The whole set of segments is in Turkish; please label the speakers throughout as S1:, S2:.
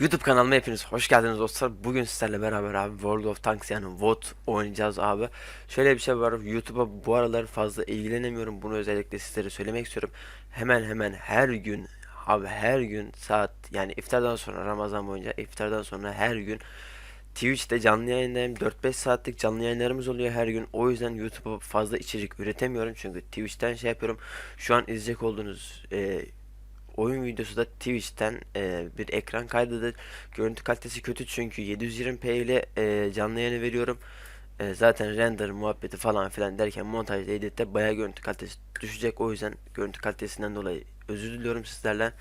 S1: YouTube kanalıma hepiniz hoş geldiniz dostlar. Bugün sizlerle beraber abi World of Tanks yani WOT oynayacağız abi. Şöyle bir şey var. YouTube'a bu aralar fazla ilgilenemiyorum. Bunu özellikle sizlere söylemek istiyorum. Hemen hemen her gün abi her gün saat yani iftardan sonra Ramazan boyunca iftardan sonra her gün Twitch'te canlı yayındayım. 4-5 saatlik canlı yayınlarımız oluyor her gün. O yüzden YouTube'a fazla içerik üretemiyorum. Çünkü Twitch'ten şey yapıyorum. Şu an izleyecek olduğunuz e, oyun videosu da Twitch'ten e, bir ekran kaydıdır. Görüntü kalitesi kötü çünkü 720p ile e, canlı yayını veriyorum. E, zaten render muhabbeti falan filan derken montajda editte bayağı görüntü kalitesi düşecek. O yüzden görüntü kalitesinden dolayı özür diliyorum sizlerden.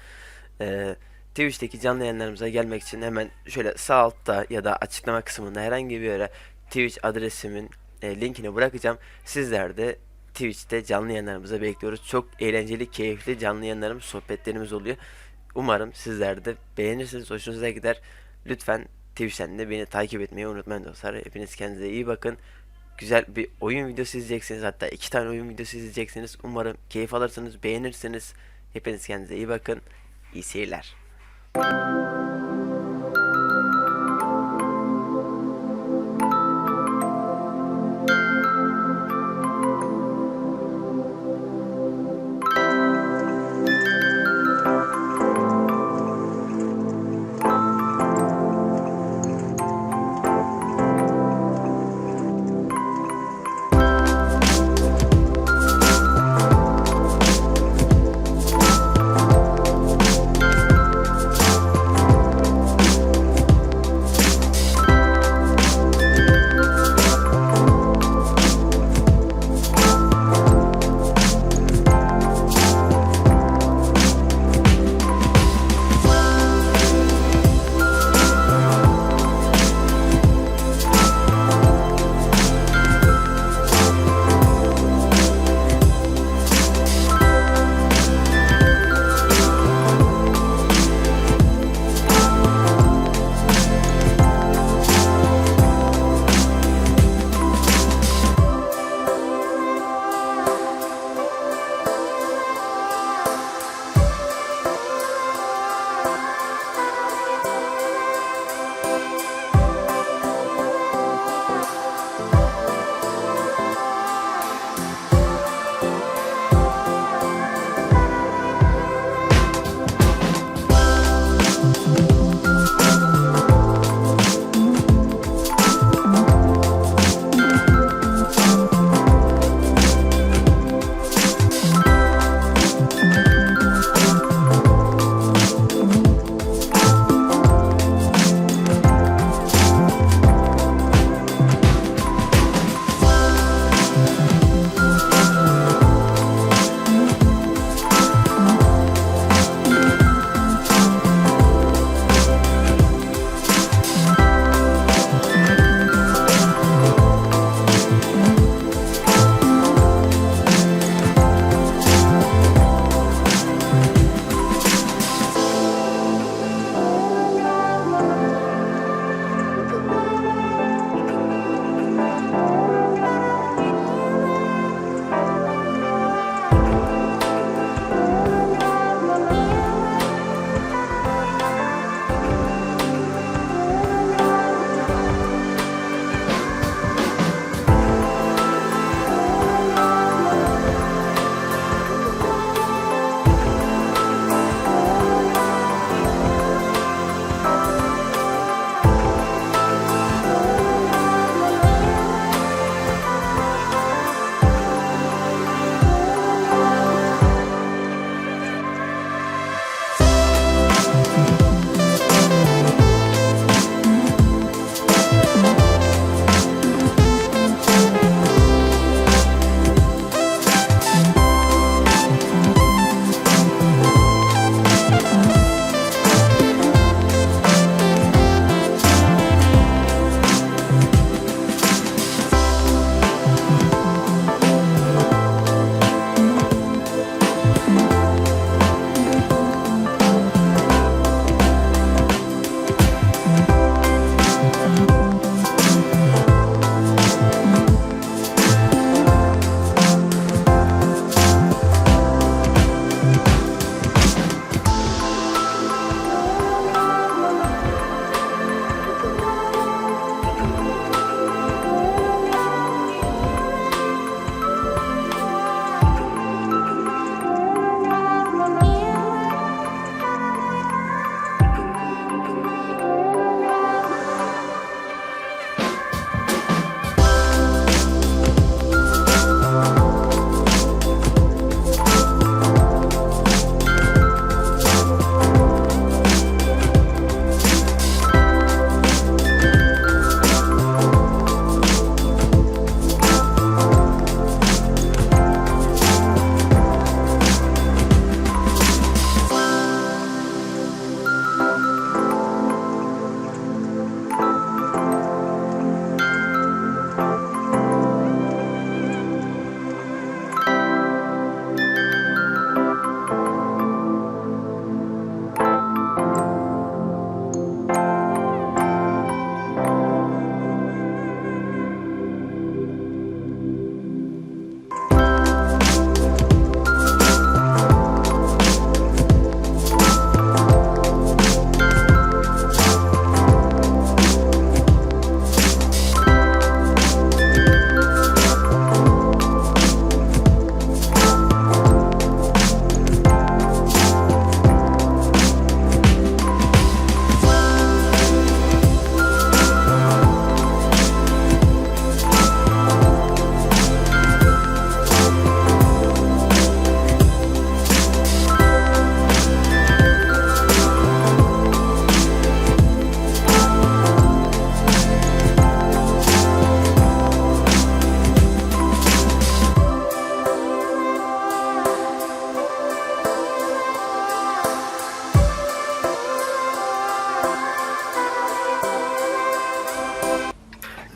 S1: E, Twitch'teki canlı yayınlarımıza gelmek için hemen şöyle sağ altta ya da açıklama kısmında herhangi bir yere Twitch adresimin e, linkini bırakacağım. Sizler de Twitch'te canlı yayınlarımıza bekliyoruz. Çok eğlenceli, keyifli canlı yayınlarımız, sohbetlerimiz oluyor. Umarım sizler de beğenirsiniz, hoşunuza gider. Lütfen Twitch'ten de beni takip etmeyi unutmayın dostlar. Hepiniz kendinize iyi bakın. Güzel bir oyun videosu izleyeceksiniz. Hatta iki tane oyun videosu izleyeceksiniz. Umarım keyif alırsınız, beğenirsiniz. Hepiniz kendinize iyi bakın. İyi seyirler.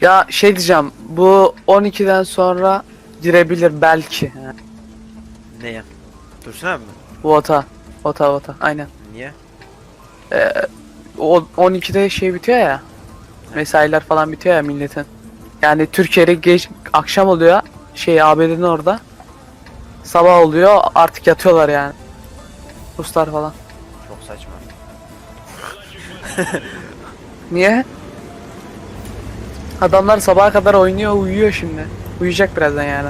S2: Ya şey diyeceğim. Bu 12'den sonra girebilir belki.
S1: Neye? Dursun abi mi?
S2: Vota. Vota vota. Aynen.
S1: Niye?
S2: O 12'de şey bitiyor ya. Mesailer falan bitiyor ya milletin. Yani Türkiye'de geç akşam oluyor. Şey ABD'nin orada. Sabah oluyor artık yatıyorlar yani. Ruslar falan.
S1: Çok saçma.
S2: Niye? Adamlar sabaha kadar oynuyor uyuyor şimdi. Uyuyacak birazdan yani.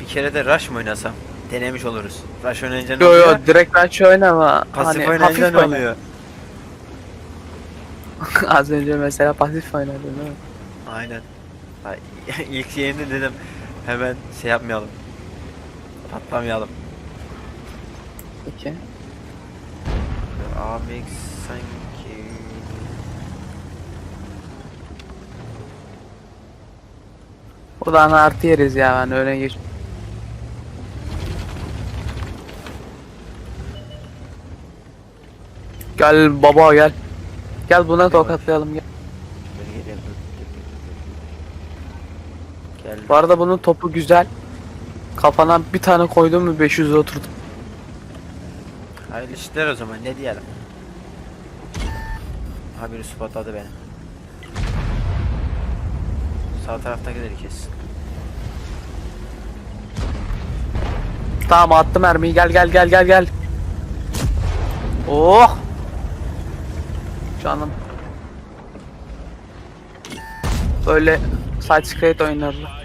S1: Bir kere de Rush mı oynasam? Denemiş oluruz. Rush oynayınca ne
S2: Yo
S1: oluyor?
S2: yo direkt aç oynama.
S1: Pasif
S2: hani
S1: oynayınca
S2: hafif
S1: ne
S2: oyna.
S1: oluyor?
S2: Az önce mesela pasif oynadın değil mi?
S1: Aynen. Ha, İlk yayını dedim hemen şey yapmayalım. Patlamayalım.
S2: Peki.
S1: Amix sanki...
S2: Buradan artı yeriz ya ben öyle geç. Gel baba gel. Gel buna tokatlayalım gel.
S1: Gel.
S2: Bu arada bunun topu güzel. Kafana bir tane koydun mu 500 oturdu.
S1: Hayırlı işler o zaman ne diyelim. Ha biri spotladı beni. Sağ tarafta gider kesin.
S2: Tamam attım mermiyi gel gel gel gel gel. Oh. Canım. Böyle side scrate oynarlar.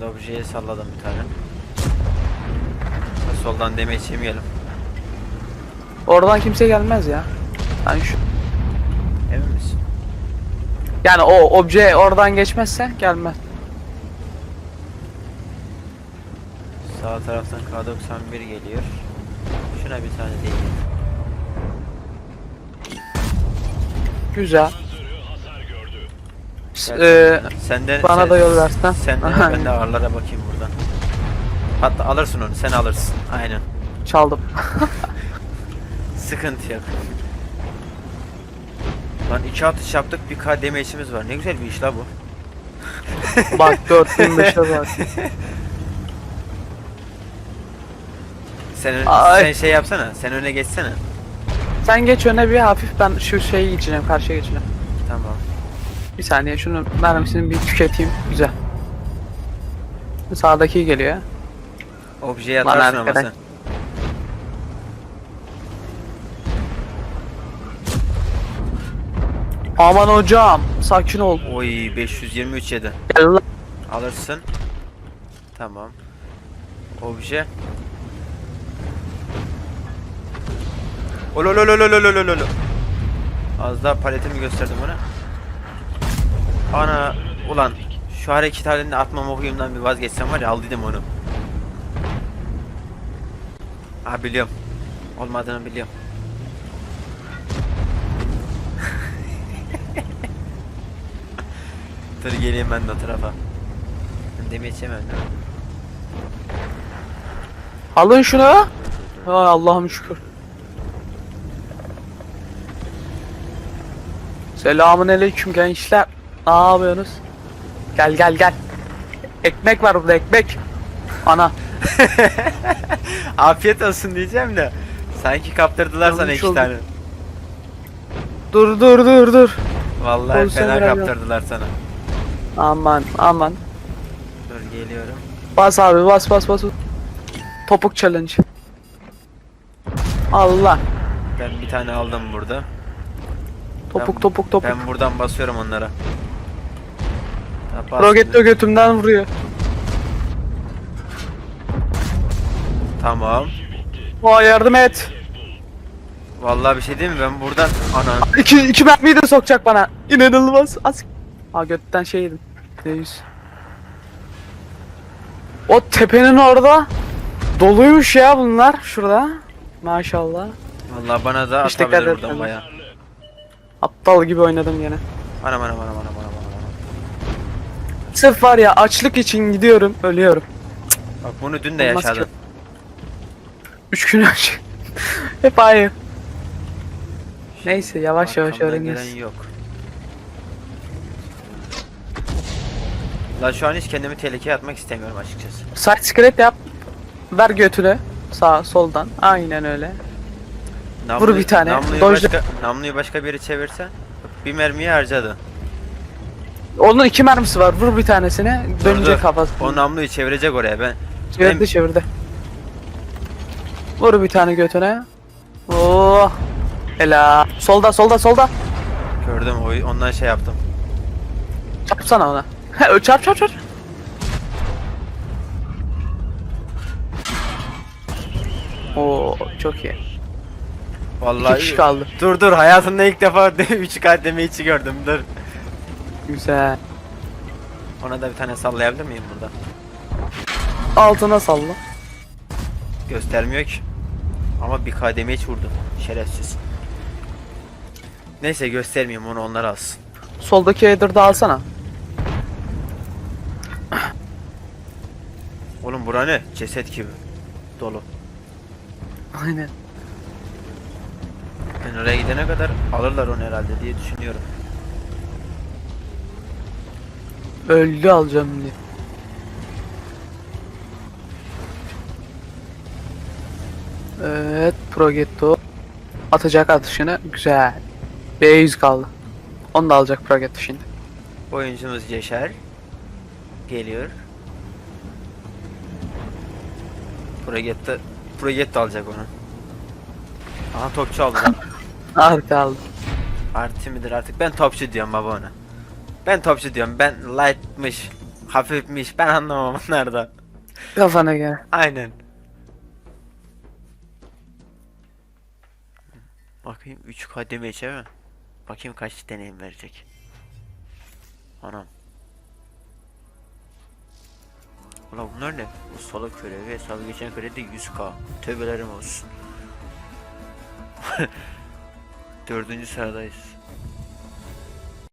S1: De objeye salladım bir tane. Soldan demeyi yemeyelim.
S2: Oradan kimse gelmez ya. Ben şu
S1: Emin misin?
S2: yani o obje oradan geçmezse gelmez.
S1: Sağ taraftan K91 geliyor. Şuna bir tane değil.
S2: Güzel.
S1: Gel
S2: eee,
S1: sen de
S2: bana
S1: sen-
S2: da yol versen.
S1: Sen
S2: Aynen.
S1: ben de ağırlara bakayım buradan. Hatta alırsın onu sen alırsın. Aynen.
S2: çaldım.
S1: Sıkıntı yok. Lan iki atış yaptık bir K damage'imiz var. Ne güzel bir iş la bu.
S2: bak 4005'e bak.
S1: Sen,
S2: Ay.
S1: sen şey yapsana. Sen öne geçsene.
S2: Sen geç öne bir hafif ben şu şeyi geçeceğim karşıya geçeceğim.
S1: Tamam.
S2: Bir saniye şunu mermisini bir tüketeyim. Güzel. Sağdaki geliyor.
S1: Objeye atarsın ama sen.
S2: Aman hocam sakin ol.
S1: Oy 523 yedi. Alırsın. Tamam. Obje. Olololololololol. Az daha paletimi gösterdim bana. Ana ulan şu hareket halinde atmam okuyumdan bir vazgeçsem var ya aldıydım onu. Ha biliyorum. Olmadığını biliyorum. Dur geleyim ben de o tarafa. Ben demeye yemem değil?
S2: Alın şunu. Ay Allah'ım şükür. Selamun aleyküm gençler. Ne yapıyorsunuz? Gel gel gel. Ekmek var burada ekmek. Ana.
S1: Afiyet olsun diyeceğim de. Sanki kaptırdılar sana iki
S2: oldu.
S1: tane.
S2: Dur dur dur dur.
S1: Vallahi
S2: Olsun
S1: fena kaptırdılar sana.
S2: Aman aman.
S1: Dur geliyorum.
S2: Bas abi bas bas bas. Topuk challenge. Allah.
S1: Ben bir tane aldım burada.
S2: Topuk
S1: Ben-
S2: topuk topuk.
S1: Ben buradan basıyorum onlara. Ha, bas
S2: Roket
S1: şimdi.
S2: de götümden vuruyor.
S1: Tamam.
S2: Vay yardım et.
S1: Vallahi bir şey değil mi? Ben buradan ana
S2: İki, iki mermiyi de sokacak bana. İnanılmaz. Az. Ha götten şey yedim. Deyiz. O tepenin orada doluymuş ya bunlar şurada. Maşallah.
S1: Vallahi bana da
S2: İşte
S1: atabilir buradan baya.
S2: Aptal gibi oynadım
S1: anam anam anam anam anam.
S2: Sırf var ya açlık için gidiyorum ölüyorum.
S1: Bak bunu dün de
S2: Olmaz
S1: yaşadım.
S2: ki. Üç gün önce. Hep aynı. Neyse yavaş yavaş
S1: Arkamdan gelen yok. La şu an hiç kendimi tehlikeye atmak istemiyorum açıkçası.
S2: Side scrape yap. Ver götünü. Sağ soldan. Aynen öyle. Vur bir tane,
S1: Namluyu
S2: dojla.
S1: başka, namluyu başka biri çevirse bir mermiyi harcadı.
S2: Onun iki mermisi var. Vur bir tanesine. Dönecek
S1: Dur,
S2: kafası.
S1: O namluyu çevirecek oraya ben.
S2: Çevirdi çevirdi. Vur bir tane götüne. Oh. Helal. Solda solda solda.
S1: Gördüm o ondan şey yaptım.
S2: Çarpsana ona. Çarp çarp çarp. Oo çok iyi.
S1: Vallahi
S2: İki kişi kaldı.
S1: Dur dur hayatımda ilk defa 3 kademe içi gördüm dur.
S2: Güzel.
S1: Ona da bir tane sallayabilir miyim burada?
S2: Altına salla.
S1: Göstermiyor ki. Ama bir kademe hiç vurdu. Şerefsiz. Neyse göstermeyeyim onu onlar alsın.
S2: Soldaki header'da alsana.
S1: Oğlum bura ne? Ceset gibi. Dolu.
S2: Aynen.
S1: Ben oraya gidene kadar alırlar onu herhalde diye düşünüyorum.
S2: Öldü alacağım diye. Evet, Progetto atacak atışını güzel. B100 kaldı. Onu da alacak Progetto şimdi.
S1: Oyuncumuz Yaşar geliyor. Progetto Progetto alacak onu. Aha topçu aldı.
S2: Artı aldı.
S1: Artı midir artık ben topçu diyorum baba ona. Ben topçu diyorum ben lightmış hafifmiş ben anlamam onlardan.
S2: Kafana göre.
S1: Aynen. Bakayım 3 kademe içe mi? Bakayım kaç deneyim verecek. Anam. Ulan bunlar ne? Ustala görevi hesabı geçen kredi 100k. Tövbelerim olsun. Dördüncü sıradayız.